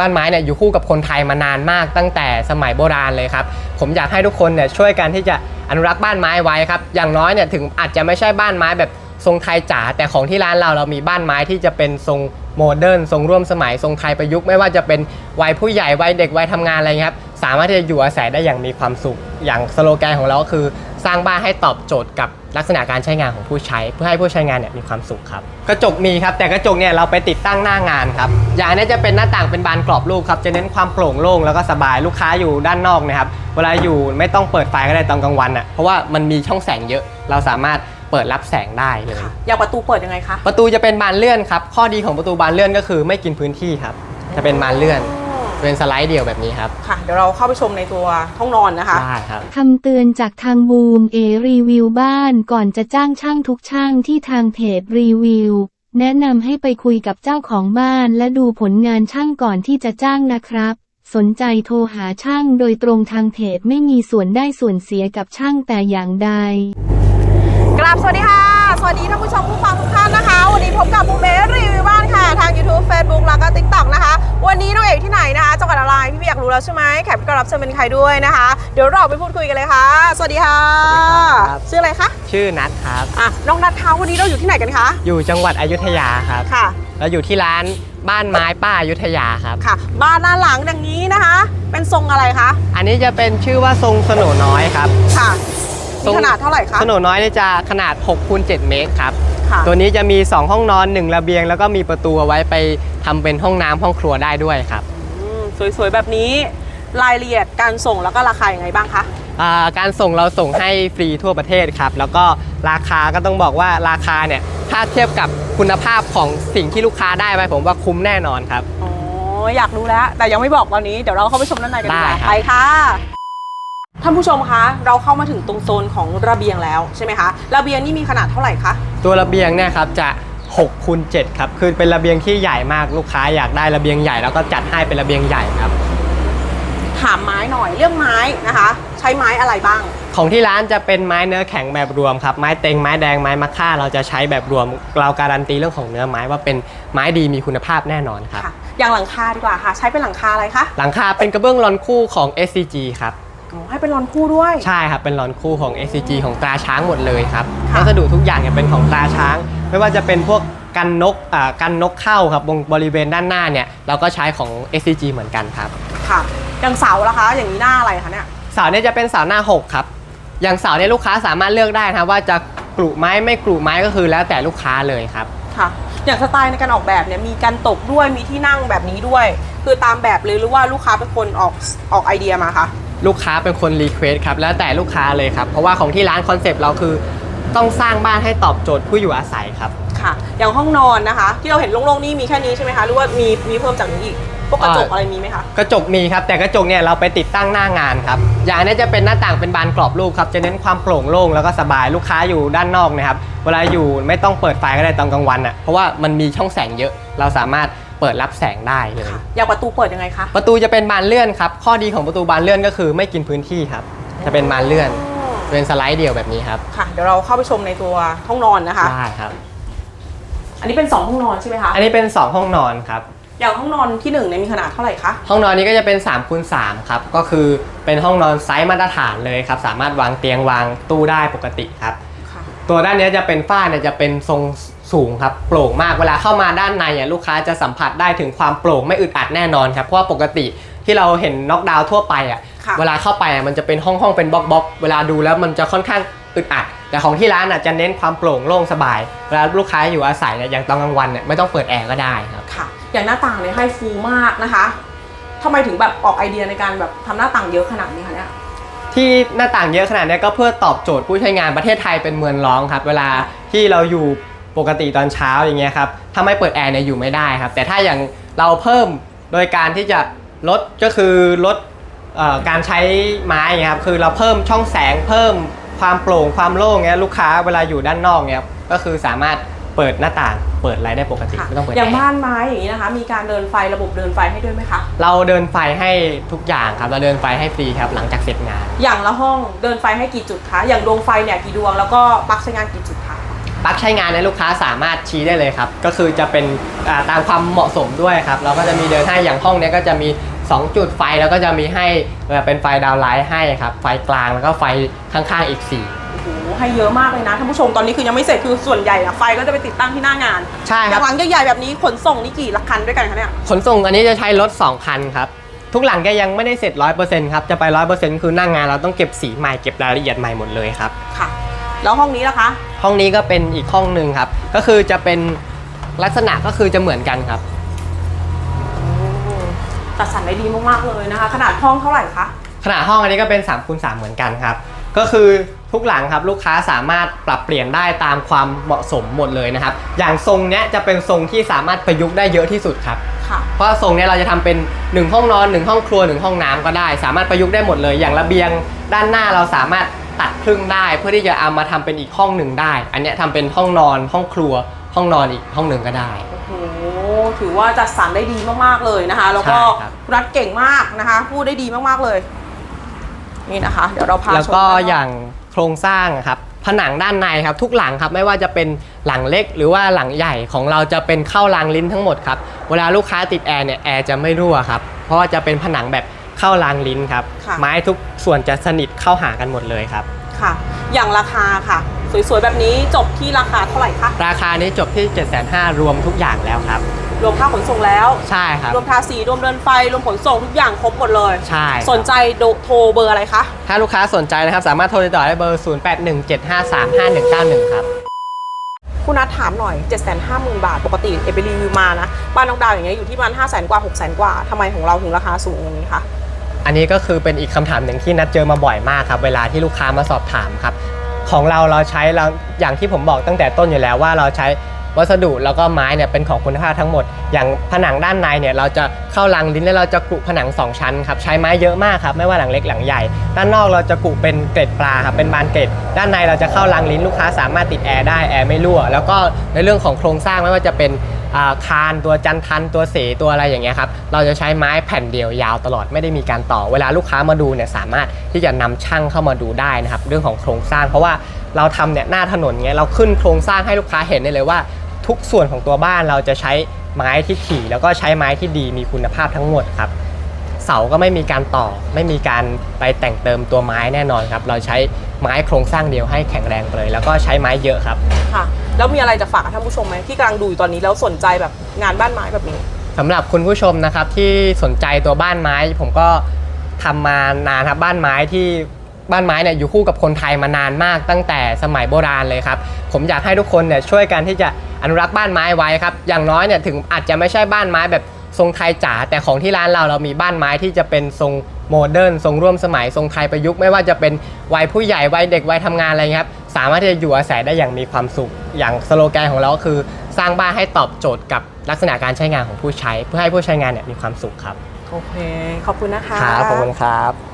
บ้านไม้เนี่ยอยู่คู่กับคนไทยมานานมากตั้งแต่สมัยโบราณเลยครับ ผมอยากให้ทุกคนเนี่ยช่วยกันที่จะอนุรักษ์บ้านไม้ไว้ครับ อย่างน้อยเนี่ยถึงอาจจะไม่ใช่บ้านไม้แบบทรงไทยจ๋าแต่ของที่ร้านเราเรามีบ้านไม้ที่จะเป็นทรงโมเดิร์นทรงร่วมสมัยทรงไทยประยุกต์ไม่ว่าจะเป็นวัยผู้ใหญ่วัยเด็กวัยทำงานอะไรเงี้ยครับสามารถที่จะอยู่อาศัยได้อย่างมีความสุข อย่างสโลแกนของเราก็คือสร้างบ้านให้ตอบโจทย์กับลักษณะการใช้งานของผู้ใช้ เพื่อให้ผู้ใช้งานเนี่ยมีความสุขครับ กระจกมีครับแต่กระจกเนี่ยเราไปติดตั้งหน้างานครับอย่างอันนี้จะเป็นหน้าต่างเป็นบานกรอบรูปครับจะเน้นความโปร่งโล่งแล้วก็สบายลูกค้าอยู่ด้านนอกเนะครับเวลาอยู่ไม่ต้องเปิดไฟก็ได้ตอนกลางวันอะเพราะว่ามันมีช่องแสงเยอะเราสามารถเปิดรับแสงได้เลยค่ะอย่างประตูเปิดยังไงคะประตูจะเป็นบานเลื่อนครับข้อดีของประตูบานเลื่อนก็คือไม่กินพื้นที่ครับจะเป็นบานเลื่อน เป็นสไลด์เดียวแบบนี้ครับ ค่ะ เดี๋ยวเราเข้าไปชมในตัวห้องนอนนะคะ ได้ครับ คำเตือนจากทางบูมเอรีวิวบ้านก่อนจะจ้างช่างทุกช่างที่ทางเพจรีวิว แนะนำให้ไปคุยกับเจ้าของบ้านและดูผลงานช่างก่อนที่จะจ้างนะครับ สนใจโทรหาช่างโดยตรงทางเพจไม่มีส่วนได้ส่วนเสียกับช่างแต่อย่างใด กราบสวัสดีค่ะ สวัสดีท่านผู้ชมผู้ฟังทุกท่านนะคะ วันนี้พบกับบูมเบรีวิวบ้านค่ะ ทาง YouTube Facebook แล้วก็ TikTok นะคะ วันนี้น้องเอกที่ไหนนะคะจังหวัดอะไรพี่พี่อยากรู้แล้วใช่ไหมแขกผู้รับเชิญเป็นใครด้วยนะคะ เดี๋ยวเราไปพูดคุยกันเลยค่ะ สวัสดีค่ะ สวัสดีครับ ชื่ออะไรคะชื่อนัทครับ อะน้องนัทคะวันนี้เราอยู่ที่ไหนกันคะอยู่จังหวัดอยุธยาครับ ค่ะเราอยู่ที่ร้านบ้านไม้ป้าอยุธยาครับ ค่ะ บ้านหน้าหลังอย่างนี้นะคะ เป็นทรงอะไรคะอันนี้จะเป็นชื่อว่าทรงสโหนน้อยครับ ค่ะ ทรมีงขนาดเท่าไหร่คะสโหนน้อยนี่จะขนาด6คูณ7เมตรครับค่ะ ตัวนี้จะมี 2 ห้องนอน 1 ระเบียง แล้วก็มีประตูเอาไว้ไปทำเป็นห้องน้ำห้องครัวได้ด้วยครับอืมสวยๆ แบบนี้ รายละเอียดการส่งแล้วก็ราคาอย่างไงบ้างคะ อ่าการส่งเราส่งให้ฟรีทั่วประเทศครับ แล้วก็ราคาก็ต้องบอกว่าราคาเนี่ยถ้าเทียบกับคุณภาพของสิ่งที่ลูกค้าได้ไปผมว่าคุ้มแน่นอนครับ อ๋อ อยากรู้แล้ว แต่ยังไม่บอกตอนนี้ เดี๋ยวเราเข้าไปชมด้านในกันดีกได้ว่าครับ ไปค่ะ ท่านผู้ชมคะ เราเข้ามาถึงตรงโซนของระเบียงแล้วใช่ไหมคะ ระเบียงนี่มีขนาดเท่าไหร่คะ ตัวระเบียงเนี่ยครับจะ6คูณ7ครับ คือเป็นระเบียงที่ใหญ่มากลูกค้าอยากได้ระเบียงใหญ่แล้วก็จัดให้เป็นระเบียงใหญ่ครับ ถามไม้หน่อยเรื่องไม้นะคะ ใช้ไม้อะไรบ้าง ของที่ร้านจะเป็นไม้เนื้อแข็งแบบรวมครับ ไม้เต็งไม้แดงไม้มะค่า เราจะใช้แบบรวม เราการันตีเรื่องของเนื้อไม้ว่าเป็นไม้ดีมีคุณภาพแน่นอนครับค่ะอย่างหลังคาดีกว่าค่ะ ใช้เป็นหลังคาอะไรคะ หลังคาเป็นกระเบื้องรอนคู่ของ SCG ครับ อ๋อให้เป็นรอนคู่ด้วย ใช่ครับ เป็นรอนคู่ของ SCG ของตราช้างหมดเลยครับค่ะ วัสดุทุกอย่างเนี่ยเป็นของตราช้าง ไม่ว่าจะเป็นพวกกันนกอ่ากันนกเข้าครับบงบริเวณด้านหน้าเนี่ยเราก็ใช้ของ SCG เหมือนกันครับ ค่ะอย่างเสาล่ะคะ อย่างนี้หน้าอะไรคะเนี่ย เสาเนี่ยจะเป็นเสาหน้า 6 ครับ อย่างเสาเนี่ยลูกค้าสามารถเลือกได้นะครับว่าจะกรุไม้ไม่กรุไม้ก็คือแล้วแต่ลูกค้าเลยครับ ค่ะ อย่างสไตล์ในการออกแบบเนี่ยมีการตกด้วยมีที่นั่งแบบนี้ด้วย คือตามแบบเลยหรือว่าลูกค้าเป็นคนออกออกไอเดียมาคะ ลูกค้าเป็นคนรีเควสครับแล้วแต่ลูกค้าเลยครับ เพราะว่าของที่ร้านคอนเซปต์เราคือ ต้องสร้างบ้านให้ตอบโจทย์ผู้อยู่อาศัยครับค่ะ อย่างห้องนอนนะคะ ที่เราเห็นโล่งๆนี่มีแค่นี้ใช่ไหมคะหรือว่ามีมีเพิ่มจากนี้อีกพวกกระจกอ่าอะไรมีไหมคะกระจกมีครับแต่กระจกเนี่ยเราไปติดตั้งหน้างานครับอย่างอันนี้จะเป็นหน้าต่างเป็นบานกรอบรูปครับจะเน้นความโปร่งโล่งแล้วก็สบายลูกค้าอยู่ด้านนอกนะครับเวลาอยู่ไม่ต้องเปิดไฟก็ได้ตอนกลางวันอะเพราะว่ามันมีช่องแสงเยอะเราสามารถ เปิดรับแสงได้เลยค่ะอย่างประตูเปิดยังไงคะ ประตูจะเป็นบานเลื่อนครับ ข้อดีของประตูบานเลื่อนก็คือไม่กินพื้นที่ครับ จะเป็นบานเลื่อน เป็นสไลด์เดียวแบบนี้ครับ ค่ะ เดี๋ยวเราเข้าไปชมในตัวห้องนอนนะคะ ได้ครับ อันนี้เป็น 2 ห้องนอนใช่ไหมคะ อันนี้เป็น 2 ห้องนอนครับ อย่างห้องนอนที่หนึ่งเนี่ยมีขนาดเท่าไหร่คะ ห้องนอนนี้ก็จะเป็น3คูณ3ครับ ก็คือเป็นห้องนอนไซส์มาตรฐานเลยครับ สามารถวางเตียงวางตู้ได้ปกติครับค่ะ ตัวด้านนี้จะเป็นฝ้าเนี่ยจะเป็นทรงสูงครับโปร่งมากเวลาเข้ามาด้านในอะลูกค้าจะสัมผัสได้ถึงความโปร่งไม่อึดอัดแน่นอนครับเพราะว่าปกติที่เราเห็นน็อกดาวน์ทั่วไปอะค่ะเวลาเข้าไปอะมันจะเป็นห้องห้องๆเป็นบล็อกบล็อกเวลาดูแล้วมันจะค่อนข้างอึดอัด แต่ของที่ร้านอะจะเน้นความโปร่งโล่งสบายเวลาลูกค้าอยู่อาศัยเนี่ยอย่างตอนกลางวันเนี่ยไม่ต้องเปิดแอร์ก็ได้ครับค่ะ อย่างหน้าต่างเนี่ยให้ฟูมากนะคะทำไมถึงแบบออกไอเดียในการแบบทำหน้าต่างเยอะขนาดนี้คะเนี่ย ที่หน้าต่างเยอะขนาดนี้ก็เพื่อตอบโจทย์ผู้ใช้งานประเทศไทยเป็นเมืองร้องครับ เวลาที่เราอยู่ปกติตอนเช้าอย่างเงี้ยครับถ้าไม่เปิดแอร์เนี่ยอยู่ไม่ได้ครับ แต่ถ้าอย่างเราเพิ่มโดยการที่จะลดก็คือลดออการใช้ไม้เงี้ยครับคือเราเพิ่มช่องแสงเพิ่มความโปร่งความโล่งเงี้ยลูกค้าเวลาอยู่ด้านนอกเงี้ยก็คือสามารถเปิดหน้าต่าง เปิดอะไรได้ปกติค่ะไม่ต้องเปิดอย่างแอร์บ้านไม้อย่างนี้นะคะ มีการเดินไฟระบบเดินไฟให้ด้วยไหมคะเราเดินไฟให้ทุกอย่างครับเราเดินไฟให้ฟรีครับหลังจากเสร็จงาน อย่างละห้องเดินไฟให้กี่จุดคะอย่างดวงไฟเนี่ยกี่ดวงแล้วก็ปลั๊กใช้งานกี่จุดคะอปลั๊กใช้งานในยลูกค้าสามารถชี้ได้เลยครับ ก็คือจะเป็นอ่าตามความเหมาะสมด้วยครับ เราก็จะมีเดินให้อย่างห้องเนี้ยก็จะมี 2 จุดไฟแล้วก็จะมีให้เอ่อเป็นไฟดาวน์ไลท์ให้ครับ ไฟกลางแล้วก็ไฟข้างๆอีก4โอ้โห ให้เยอะมากเลยนะท่านผู้ชมตอนนี้คือยังไม่เสร็จคือส่วนใหญ่อะไฟก็จะไปติดตั้งที่หน้างานใช่อครัย่าบงหลังใหญ่ๆแบบนี้ขนส่งนี่กี่ละคันด้วยกันคะเนี่ยขนส่งอันนี้จะใช้รถ2คันครับ ทุกหลังแกยังไม่ได้เสร็จ100%ครับจะไป100%คือหนั่งงานเราต้องเก็บสีใหม่เก็บรายละเอียดใหม่หมดเลยครับ ค่ะ แล้วห้องนี้ล่ะคะ ห้องนี้ก็เป็นอีกห้องหนึ่งครับ ก็คือจะเป็นลักษณะก็คือจะเหมือนกันครับจัดสรรได้ดีมากๆเลยนะคะ ขนาดห้องเท่าไหร่คะขนาดห้องอันนี้ก็เป็น3คูณ3เหมือนกันครับ ก็คือทุกหลังครับลูกค้าสามารถปรับเปลี่ยนได้ตามความเหมาะสมหมดเลยนะครับ อย่างทรงเนี้ยจะเป็นทรงที่สามารถประยุกต์ได้เยอะที่สุดครับ ค่ะ เพราะทรงเนี้ยเราจะทำเป็น 1 ห้องนอน 1 ห้องครัว 1 ห้องน้ำก็ได้ สามารถประยุกต์ได้หมดเลย อย่างระเบียงด้านหน้าเราสามารถตัดครึ่งได้ เพื่อที่จะเอามาทำเป็นอีกห้องหนึ่งได้ อันเนี้ยทำเป็นห้องนอนห้องครัว ห้องนอนอีกห้องหนึ่งก็ได้ โอ้โห ถือว่าจัดสรรได้ดีมากๆเลยนะคะ แล้วก็ใช่ครับ คุณนัทเก่งมากนะคะ พูดได้ดีมากๆเลย นี่นะคะ เดี๋ยวเราพาแล้วก็ชมด้นนอย่างโครงสร้างอะครับผนังด้านในครับทุกหลังครับไม่ว่าจะเป็นหลังเล็กหรือว่าหลังใหญ่ของเราจะเป็นเข้ารางลิ้นทั้งหมดครับเวลาลูกค้าติดแอร์เนี่ยแอร์จะไม่รั่วครับเพราะว่าจะเป็นผนังแบบเข้ารางลิ้นครับค่ะไม้ทุกส่วนจะสนิทเข้าหากันหมดเลยครับค่ะ อย่างราคาค่ะ สวยๆแบบนี้จบที่ราคาเท่าไหร่คะราคานี้จบที่ 7 5 0 0 0รวมทุกอย่างแล้วครับ รวมค่าขนส่งแล้ว ใช่ครับ รวมทาสีรวมเดินไฟรวมขนส่งทุกอย่างครบหมดเลย ใช่ครับสนใจโดโทรเบอร์อะไรคะ ถ้าลูกค้าสนใจนะครับ สามารถโทรติดต่อได้เบอร์ 0817535191 ครับคุณนัทถามหน่อย 7 5 0 0 0 0 บาท ปกติเอเบรีวิวมานะ บ้านน้องดาวอย่างเงี้ยอยู่ที่ประมาณ5 0 0 0 0กว่า6 0 0 0 0กว่าทำไมของเราถึงราคาสูงอย่างนี้คะ อันนี้ก็คือเป็นอีกคำถามหนึ่งที่นัดเจอมาบ่อยมากครับ เวลาที่ลูกค้ามาสอบถามครับ ของเราเราใช้เราอย่างที่ผมบอกตั้งแต่ต้นอยู่แล้วว่าเราใช้ วัสดุแล้วก็ไม้เนี่ยเป็นของคุณภาพทั้งหมด อย่างผนังด้านในเนี่ยเราจะเข้ารังลิ้นแล้วเราจะกรุผนัง 2 ชั้นครับใช้ไม้เยอะมากครับไม่ว่าหลังเล็กหลังใหญ่ ด้านนอกเราจะกรุเป็นเกล็ดปลาครับเป็นบานเกล็ด ด้านในเราจะเข้ารังลิ้นลูกค้าสามารถติดแอร์ได้แอร์ไม่รั่ว แล้วก็ในเรื่องของโครงสร้างไม่ว่าจะเป็นาคานตัวจันทันตัวเสตัวอะไรอย่างเงี้ยครับเราจะใช้ไม้แผ่นเดียวยาวตลอดไม่ได้มีการต่อ เวลาลูกค้ามาดูเนี่ยสามารถที่จะนำช่างเข้ามาดูได้นะครับเรื่องของโครงสร้าง เพราะว่าเราทำเนี่ยหน้าถนนเงี้ยเราขึ้นโครงสร้างให้ลูกค้าเห็นได้เลยว่า ทุกส่วนของตัวบ้านเราจะใช้ไม้ที่ถี่แล้วก็ใช้ไม้ที่ดีมีคุณภาพทั้งหมดครับ เสาก็ไม่มีการต่อ ไม่มีการไปแต่งเติมตัวไม้แน่นอนครับ เราใช้ไม้โครงสร้างเดียวให้แข็งแรงไปเลย แล้วก็ใช้ไม้เยอะครับ ค่ะ แล้วมีอะไรจะฝากกับท่านผู้ชมไหมที่กำลังดูอยู่ตอนนี้แล้วสนใจแบบงานบ้านไม้แบบนี้สำหรับคุณผู้ชมนะครับที่สนใจตัวบ้านไม้ผมก็ทำมานานครับบ้านไม้ที่ บ้านไม้เนี่ยอยู่คู่กับคนไทยมานานมากตั้งแต่สมัยโบราณเลยครับ ผมอยากให้ทุกคนเนี่ยช่วยกันที่จะอนุรักษ์บ้านไม้ไว้ครับอย่างน้อยเนี่ยถึงอาจจะไม่ใช่บ้านไม้แบบทรงไทยจ๋าแต่ของที่ร้านเราเรามีบ้านไม้ที่จะเป็นทรงโมเดิร์นทรงร่วมสมัยทรงไทยประยุกต์ไม่ว่าจะเป็นวัยผู้ใหญ่วัยเด็กวัยทำงานอะไรเงี้ยครับสามารถที่จะอยู่อาศัยได้อย่างมีความสุข อย่างสโลแกนของเราก็คือ สร้างบ้านให้ตอบโจทย์กับลักษณะการใช้งานของผู้ใช้ เพื่อให้ผู้ใช้งานเนี่ยมีความสุขครับโอเคขอบคุณนะคะครับขอบคุณครับ